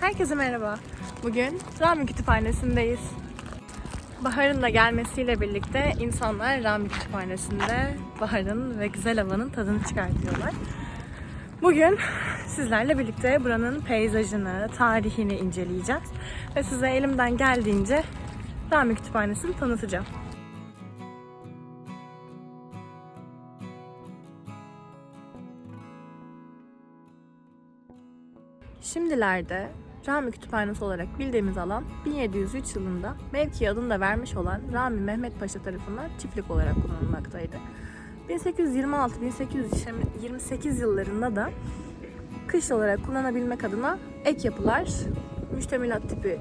Herkese merhaba. Bugün Rami Kütüphanesi'ndeyiz. Baharın da gelmesiyle birlikte insanlar Rami Kütüphanesi'nde baharın ve güzel havanın tadını çıkartıyorlar. Bugün sizlerle birlikte buranın peyzajını, tarihini inceleyeceğiz. Ve size elimden geldiğince Rami Kütüphanesi'ni tanıtacağım. Şimdilerde Rami Kütüphanesi olarak bildiğimiz alan 1703 yılında mevki adını da vermiş olan Rami Mehmet Paşa tarafından çiftlik olarak kullanılmaktaydı. 1826-1828 yıllarında da kış olarak kullanabilmek adına ek yapılar, müştemilat tipi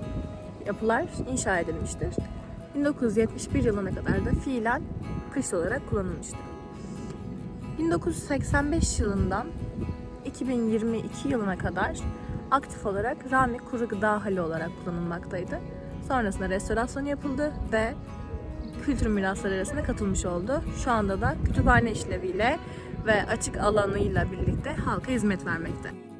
yapılar inşa edilmiştir. 1971 yılına kadar da fiilen kış olarak kullanılmıştır. 1985 yılından 2022 yılına kadar aktif olarak Rami Kuru Gıda Hali olarak kullanılmaktaydı. Sonrasında restorasyon yapıldı ve kültür mirasları arasında katılmış oldu. Şu anda da kütüphane işleviyle ve açık alanıyla birlikte halka hizmet vermekte.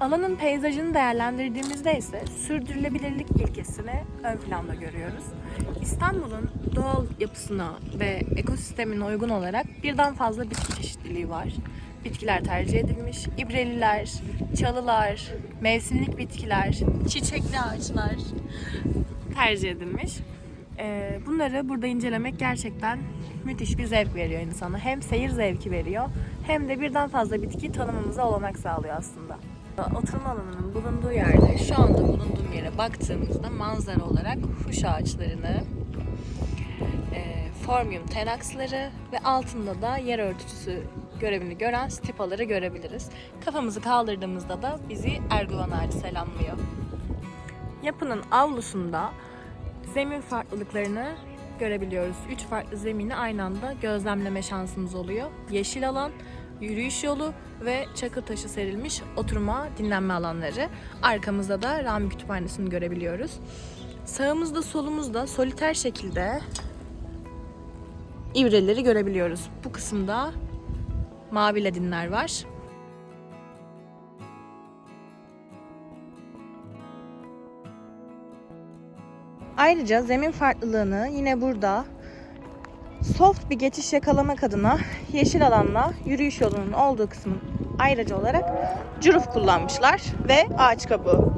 Alanın peyzajını değerlendirdiğimizde ise sürdürülebilirlik ilkesini ön planda görüyoruz. İstanbul'un doğal yapısına ve ekosistemine uygun olarak birden fazla bitki çeşitliliği var. Bitkiler tercih edilmiş. İbreliler, çalılar, mevsimlik bitkiler, çiçekli ağaçlar tercih edilmiş. Ee, Bunları burada incelemek gerçekten müthiş bir zevk veriyor insana. Hem seyir zevki veriyor hem de birden fazla bitki tanımamıza olanak sağlıyor aslında. Oturma alanının bulunduğu yerde şu anda bulunduğum yere baktığımızda manzara olarak huş ağaçlarını, e, formium tenaksları ve altında da yer örtüsü görevini gören stipaları görebiliriz. Kafamızı kaldırdığımızda da bizi Erguvan ağacı selamlıyor. Yapının avlusunda zemin farklılıklarını görebiliyoruz. Üç farklı zemini aynı anda gözlemleme şansımız oluyor. Yeşil alan, yürüyüş yolu ve çakıl taşı serilmiş oturma, dinlenme alanları. Arkamızda da Rami Kütüphanesi'ni görebiliyoruz. Sağımızda solumuzda soliter şekilde ivreleri görebiliyoruz. Bu kısımda mavi ledinler var. Ayrıca zemin farklılığını yine burada soft bir geçiş yakalamak adına yeşil alanla yürüyüş yolunun olduğu kısmın ayrıca olarak cüruf kullanmışlar ve ağaç kabuğu.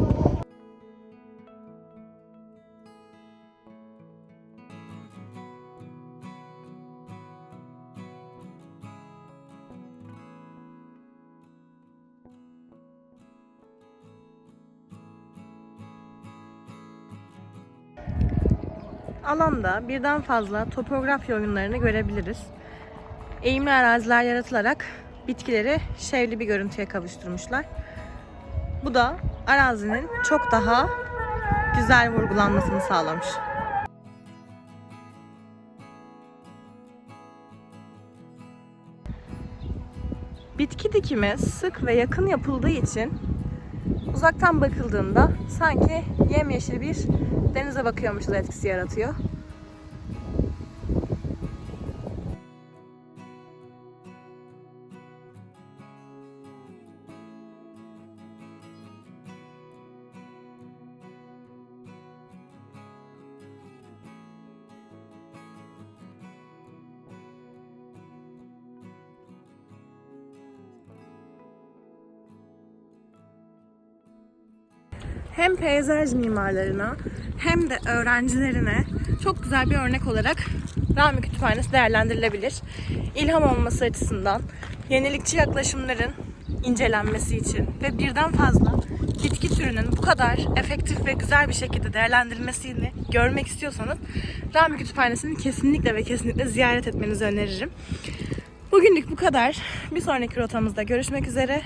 Alanda birden fazla topografya oyunlarını görebiliriz. Eğimli araziler yaratılarak bitkileri şevli bir görüntüye kavuşturmuşlar. Bu da arazinin çok daha güzel vurgulanmasını sağlamış. Bitki dikimi sık ve yakın yapıldığı için uzaktan bakıldığında sanki yemyeşil bir denize bakıyormuşuz etkisi yaratıyor. Hem peyzaj mimarlarına hem de öğrencilerine çok güzel bir örnek olarak Rami Kütüphanesi değerlendirilebilir. İlham olması açısından, yenilikçi yaklaşımların incelenmesi için ve birden fazla bitki türünün bu kadar efektif ve güzel bir şekilde değerlendirilmesini görmek istiyorsanız Rami Kütüphanesi'ni kesinlikle ve kesinlikle ziyaret etmenizi öneririm. Bugünlük bu kadar. Bir sonraki rotamızda görüşmek üzere.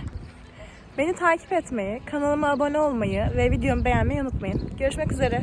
Beni takip etmeyi, kanalıma abone olmayı ve videomu beğenmeyi unutmayın. Görüşmek üzere.